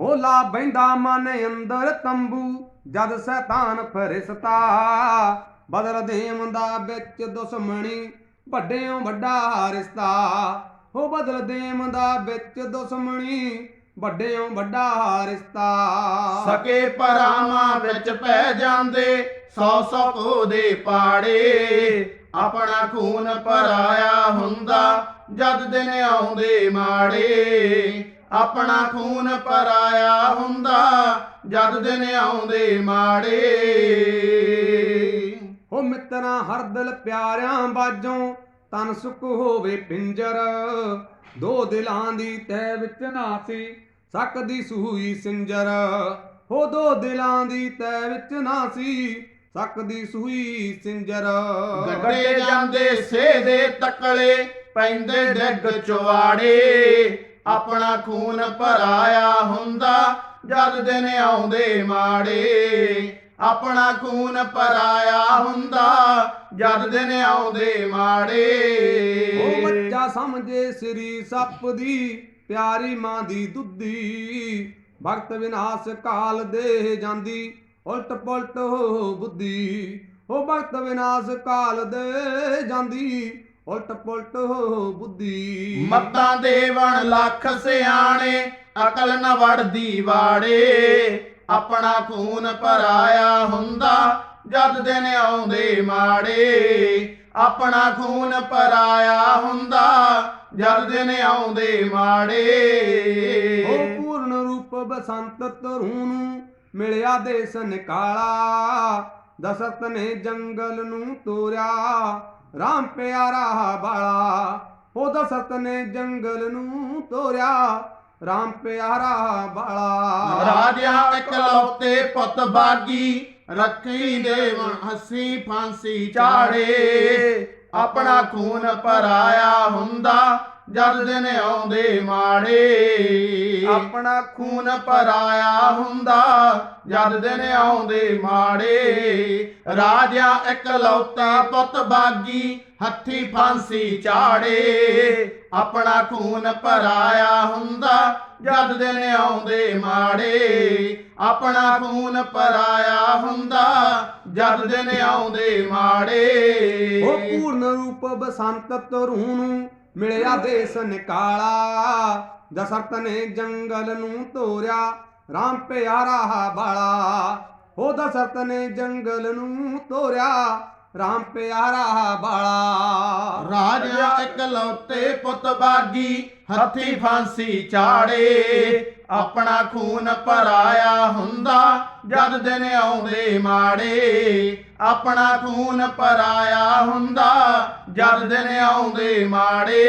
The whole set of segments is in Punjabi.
ਹੋਲਾ ਬੈਂਦਾ ਮਨ ਅੰਦਰ ਤੰਬੂ, ਜਦ ਸ਼ੈਤਾਨ ਫਰਿਸ਼ਤਾ। ਬਦਲ ਦੇਵੰਦਾ ਵਿੱਚ ਦੁਸ਼ਮਣੀ ਵੱਡਿਓਂ ਵੱਡਾ ਰਿਸ਼ਤਾ। ਹੋ ਬਦਲ ਦੇਵੰਦਾ ਵਿੱਚ ਦੁਸ਼ਮਣੀ ਵੱਡਿਓਂ ਵੱਡਾ ਰਿਸ਼ਤਾ। ਸਕੇ ਪਰਾਵਾਂ ਵਿੱਚ ਪੈ ਜਾਂਦੇ, ਸੌ ਸੌ ਕੋਦੇ ਪਾੜੇ। ਆਪਣਾ ਖੂਨ ਪਰਾਇਆ ਹੁੰਦਾ, ਜਦ ਦਿਨ ਆਉਂਦੇ ਮਾੜੇ। ਆਪਣਾ ਖੂਨ ਪਰਾਇਆ ਹੁੰਦਾ ਜਦ ਦਿਨ ਆਉਂਦੇ ਮਾੜੇ। ਹੋ ਮਿੱਤਰਾਂ ਹਰ ਦਿਲ ਪਿਆਰਿਆਂ ਬਾਝੋਂ ਤਨ ਸੁਖ ਹੋਵੇ ਪਿੰਜਰ। ਦੋ ਦਿਲਾਂ ਦੀ ਤੈ ਵਿੱਚ ਨਾਸੀ ਸਕਦੀ ਸੂਈ ਸਿੰਜਰ। ਹੋ ਦੋ ਦਿਲਾਂ ਦੀ ਤੈ ਵਿੱਚ ਨਾਸੀ ਸਕਦੀ ਸੂਈ ਸਿੰਜਰ। ਗੱਡੇ ਜਾਂਦੇ ਸੇ ਦੇ ਤਕਲੇ ਪੈਂਦੇ ਡਿੱਗ ਚਵਾੜੇ ਆਪਣਾ ਖੂਨ ਭਰਾਇਆ ਹੁੰਦਾ, ਜਦ ਦਿਨ ਆਉਂਦੇ ਮਾੜੇ। ਆਪਣਾ ਖੂਨ ਭਰਾਇਆ ਹੁੰਦਾ, ਜਦ ਦਿਨ ਆਉਂਦੇ ਉਹ ਬੱਚਾ ਸਮਝੇ ਸ੍ਰੀ ਸੱਪ ਦੀ, ਪਿਆਰੀ ਮਾਂ ਦੀ ਦੁੱਧੀ। ਭਗਤ ਵਿਨਾਸ਼ ਕਾਲ ਦੇ ਜਾਂਦੀ ਉਲਟ ਪੁਲਟ ਹੋ ਬੁੱਧੀ। ਉਹ ਭਗਤ ਵਿਨਾਸ਼ ਕਾਲ ਦੇ ਜਾਂਦੀ ਉਲਟ ਪੁਲਟ ਹੋ ਬੁੱਧੀ। ਮੱਤਾਂ ਦੇਵਣ ਲੱਖ ਸਿਆਣੇ ਅਕਲ ਨ ਵੜਦੀ ਵਾੜੇ। ਆਪਣਾ ਖੂਨ ਭਰਾਇਆ ਹੁੰਦਾ ਜਦ ਦਿਨ ਆਉਂਦੇ ਮਾੜੇ। ਆਪਣਾ ਖੂਨ ਭਰਾਇਆ ਹੁੰਦਾ ਜਦ ਦਿਨ ਆਉਂਦੇ ਮਾੜੇ। ਪੂਰਨ ਰੂਪ ਬਸੰਤ ਤਰੂ ਨੂੰ ਮਿਲਿਆ ਦੇਸ ਨਿਕਾਲਾ। ਦਸਤ ਨੇ ਜੰਗਲ ਨੂੰ ਤੋਰਿਆ। ਰਾਮ ਪਿਆਰਾ ਬਾਲਾ ਉਹ ਦਸਤ ਨੇ ਜੰਗਲ ਨੂੰ ਤੋਰਿਆ। ਰਾਮ ਪਿਆਰਾ ਬਾਲਾ। ਰਾਜਾ ਇਕਲੌਤੇ ਪੁੱਤ ਬਾਗੀ ਰੱਖੀ ਦੇਵਨ ਹੱਸੀ ਫਾਂਸੀ ਚਾੜੇ। ਆਪਣਾ ਖੂਨ ਭਰਾਇਆ ਹੁੰਦਾ ਜਦ ਦਿਨ ਆਉਂਦੇ ਮਾੜੇ। ਆਪਣਾ ਖੂਨ ਭਰਾਇਆ ਹੁੰਦਾ ਜਦ ਦਿਨ ਆਉਂਦੇ ਮਾੜੇ ਰਾਜਾ ਇਕਲੌਤਾ ਪੁੱਤ ਬਾਗੀ, ਹੱਥੀ ਫਾਂਸੀ ਚਾੜੇ। ਆਪਣਾ ਖੂਨ ਭਰਾਇਆ ਹੁੰਦਾ ਜਦ ਦਿਨ ਆਉਂਦੇ ਮਾੜੇ, ਆਪਣਾ ਖੂਨ ਭਰਾਇਆ ਹੁੰਦਾ ਜਦ ਦਿਨ ਆਉਂਦੇ ਮਾੜੇ। ਉਹ ਪੂਰਨ ਰੂਪ ਬਸੰਤ ਤਰੂ ਨੂੰ ਮਿਲਿਆ ਦੇਸ ਨਿਕਾਲਾ, ਦਸਰਤ ਨੇ ਜੰਗਲ ਨੂੰ ਤੋਰਿਆ ਰਾਮ ਪਿਆਰਾ ਬਾਲਾ ਉਹ ਦਸਰਤ ਨੇ ਜੰਗਲ ਨੂੰ ਤੋਰਿਆ। ਰਾਮ ਪਿਆਰਾ ਬਾਲਾ। ਰਾਜਾ ਇਕਲੌਤੇ ਪੁੱਤ ਬਾਗੀ ਹੱਥੀ ਫਾਂਸੀ ਚਾੜੇ। ਆਪਣਾ ਖੂਨ ਭਰਾਇਆ ਹੁੰਦਾ ਜਦ ਦਿਨ ਆਉਂਦੇ ਮਾੜੇ। ਆਪਣਾ ਖੂਨ ਭਰਾਇਆ ਹੁੰਦਾ ਜਦ ਦਿਨ ਆਉਂਦੇ ਮਾੜੇ।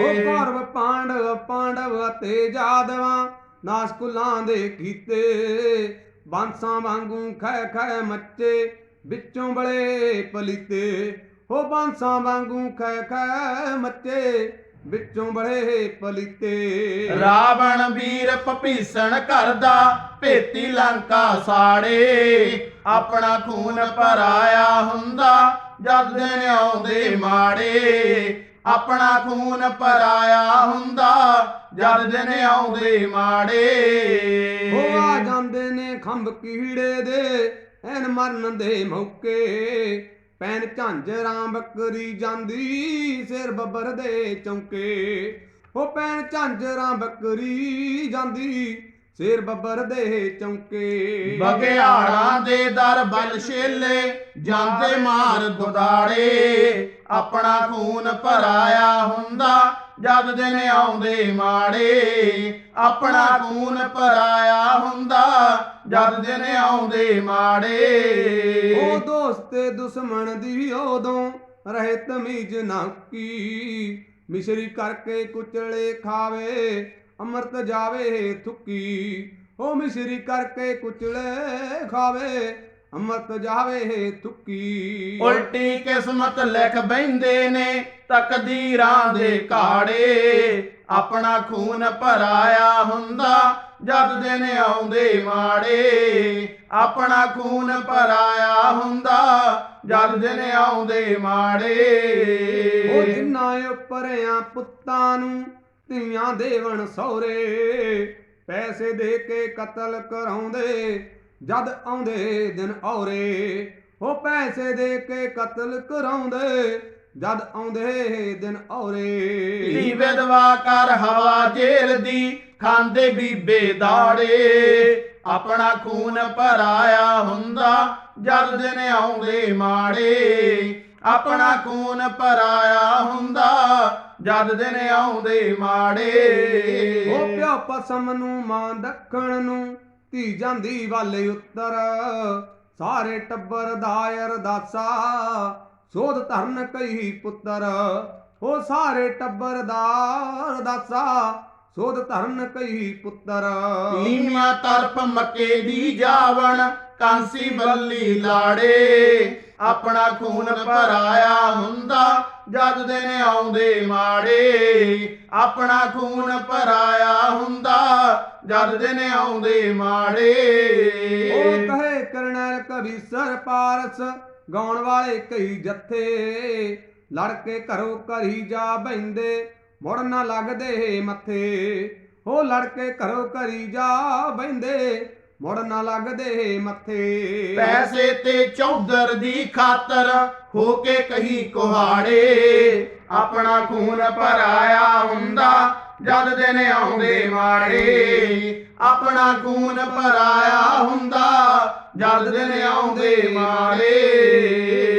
ਉਹ ਕੌਰਵ ਪਾਂਡਵ ਪਾਂਡਵ ਤੇ ਜਾਦਵਾਂ ਨਾਸ ਕੁਲਾਂ ਦੇ ਕੀਤੇ। ਬਾਂਸਾਂ ਵਾਂਗੂ ਖੈ ਖੈ ਮੱਚੇ, ਵਿੱਚੋਂ ਬੜੇ ਪਲੀਤੇ। ਹੋ ਬਾਂਸਾਂ ਵਾਂਗੂ ਖੈ ਖੈ ਮੱਚੇ, ਵਿੱਚੋਂ ਬੜੇ ਪਲੀਤੇ। ਰਾਵਣ ਵੀਰ ਭਪੀਸਣ ਕਰਦਾ, ਭੇਤੀ ਲੰਕਾ ਸਾੜੇ। ਆਪਣਾ ਖੂਨ ਭਰਾਇਆ ਹੁੰਦਾ, ਜਦ ਦਿਨ ਆਉਂਦੇ ਮਾੜੇ। ਆਪਣਾ ਖੂਨ ਭਰਾਇਆ ਹੁੰਦਾ ਜਦ ਦਿਨ ਆਉਂਦੇ ਮਾੜੇ। ਹੋ ਆ ਜਾਂਦੇ ਨੇ ਖੰਭ ਕੀੜੇ ਦੇ ਐਨ ਮਰਨ ਦੇ ਮੌਕੇ। ਪੈਨ ਝਾਂਜਰਾਂ ਬੱਕਰੀ ਜਾਂਦੀ ਸਿਰ ਬੱਬਰ ਦੇ ਚੌਂਕੇ। ਹੋ ਪੈਨ ਝਾਂਜਰਾਂ ਬੱਕਰੀ ਜਾਂਦੀ ਸਿਰ ਬੱਬਰ ਦੇ ਚੌਂਕੇ। ਬਗਿਆੜਾਂ ਦੇ ਦਰ ਬਲ ਛੇਲੇ ਜਾਂਦੇ ਮਾਰ ਦੁਦਾੜੇ। ਆਪਣਾ ਖੂਨ ਭਰਾਇਆ ਹੁੰਦਾ, ਜਦ ਦਿਨ ਆਉਂਦੇ ਮਾੜੇ, ਆਪਣਾ ਖੂਨ ਭਰਾਇਆ ਹੁੰਦਾ, ਜਦ ਦਿਨ ਆਉਂਦੇ ਮਾੜੇ। ਉਹ ਦੋਸਤੇ ਦੁਸ਼ਮਣ ਦੀ ਉਦੋਂ ਰਹੇ ਤਮੀਜ਼ ਨਾ ਕੀ ਮਿਸ਼ਰੀ ਕਰਕੇ ਕੁਚਲੇ ਖਾਵੇ, ਅੰਮ੍ਰਿਤ ਜਾਵੇ ਥੁੱਕੀ। ਉਹ ਮਿਸ਼ਰੀ ਕਰਕੇ ਕੁਚਲੇ ਖਾਵੇ ਅੰਮ੍ਰਿਤ ਜਾਵੇ ਥੁੱਕੀ ਉਲਟੀ ਕਿਸਮਤ ਲਿਖ ਬੈੰਦੇ ਨੇ ਤਕਦੀਰਾਂ ਦੇ ਕਾੜੇ। ਆਪਣਾ ਖੂਨ ਭਰਾਇਆ ਹੁੰਦਾ ਜਦ ਦਿਨ ਆਉਂਦੇ ਮਾੜੇ। ਆਪਣਾ ਖੂਨ ਭਰਾਇਆ ਹੁੰਦਾ ਜਦ ਦਿਨ ਆਉਂਦੇ ਉਹ ਮਾੜੇ ਜਿੰਨਾ ਉੱਪਰਿਆਂ ਪੁੱਤਾਂ ਨੂੰ ਧੀਆਂ ਦੇਵਣ ਸਹੁਰੇ। ਪੈਸੇ ਦੇ ਕੇ ਕਤਲ ਕਰਾਉਂਦੇ ਜਦ ਆਉਂਦੇ ਦਿਨ ਔਰੇ ਉਹ ਪੈਸੇ ਦੇ ਕੇ ਕਤਲ ਕਰਾਉਂਦੇ। ਜਦ ਆਉਂਦੇ ਦਿਨ ਔਰੇ ਧੀ ਵਿਧਵਾ ਕਰ ਹਵਾ ਜੇਲ ਦੀ ਖਾਂਦੇ ਬੀਬੇ ਦਾੜੇ। ਆਪਣਾ ਖੂਨ ਭਰਾਇਆ ਹੁੰਦਾ ਜਦ ਦਿਨ ਆਉਂਦੇ ਮਾੜੇ। ਆਪਣਾ ਖੂਨ ਭਰਾਇਆ ਹੁੰਦਾ ਜਦ ਦਿਨ ਆਉਂਦੇ ਮਾੜੇ। ਉਹ ਪਿਓ ਪਸਮ ਨੂੰ ਮਾਂ ਦੱਖਣ ਨੂੰ ਧੀ ਜਾਂਦੀ ਵਾਲੇ ਉੱਤਰ। ਸਾਰੇ ਟੱਬਰ ਦਾ ਅਰਦਾਸਾ ਸੋਧ ਧਰਨ ਕਈ ਪੁੱਤਰ। ਉਹ ਸਾਰੇ ਟੱਬਰ ਦਾ ਅਰਦਾਸਾ ਸੋਧ ਧਰਨ ਕਈ ਪੁੱਤਰ। ਨੀਵਾਂ ਤਰਫ ਮੱਕੇ ਦੀ ਜਾਵਣ ਕਾਂਸੀ ਬੱਲੀ ਲਾੜੇ, ਆਪਣਾ ਖੂਨ ਭਰਾਇਆ ਹੁੰਦਾ, ਜਦ ਦਿਨ ਆਉਂਦੇ ਮਾੜੇ। ਆਪਣਾ ਖੂਨ ਭਰਾਇਆ ਹੁੰਦਾ, ਜਦ ਦਿਨ ਆਉਂਦੇ ਮਾੜੇ। ਉਹ ਕਹੇ ਕਰਨੈਲ ਕਵੀਸਰ ਪਾਰਸ, ਗਾਉਣ ਵਾਲੇ ਕਈ ਜੱਥੇ। ਲੜ ਕੇ ਘਰੋਂ ਘਰੀ ਜਾ ਬੈਂਦੇ ਮੁੜ ਨਾ ਲੱਗਦੇ ਮੱਥੇ। ਉਹ ਲੜ ਕੇ ਘਰੋਂ ਘਰੀ ਜਾ ਬੈਂਦੇ ਮੁੜ ਨਾ ਲੱਗਦੇ ਮੱਥੇ। ਪੈਸੇ ਤੇ ਚੌਧਰ ਦੀ ਖਾਤਰ ਹੋ ਕੇ ਕਹੀ ਕੁਹਾੜੇ। ਆਪਣਾ ਖੂਨ ਭਰਾਇਆ ਹੁੰਦਾ ਜਦ ਦਿਨ ਆਉਂਦੇ ਮਾੜੇ। ਆਪਣਾ ਖੂਨ ਭਰਾਇਆ ਹੁੰਦਾ ਜਦ ਦਿਨ ਆਉਂਦੇ ਮਾੜੇ।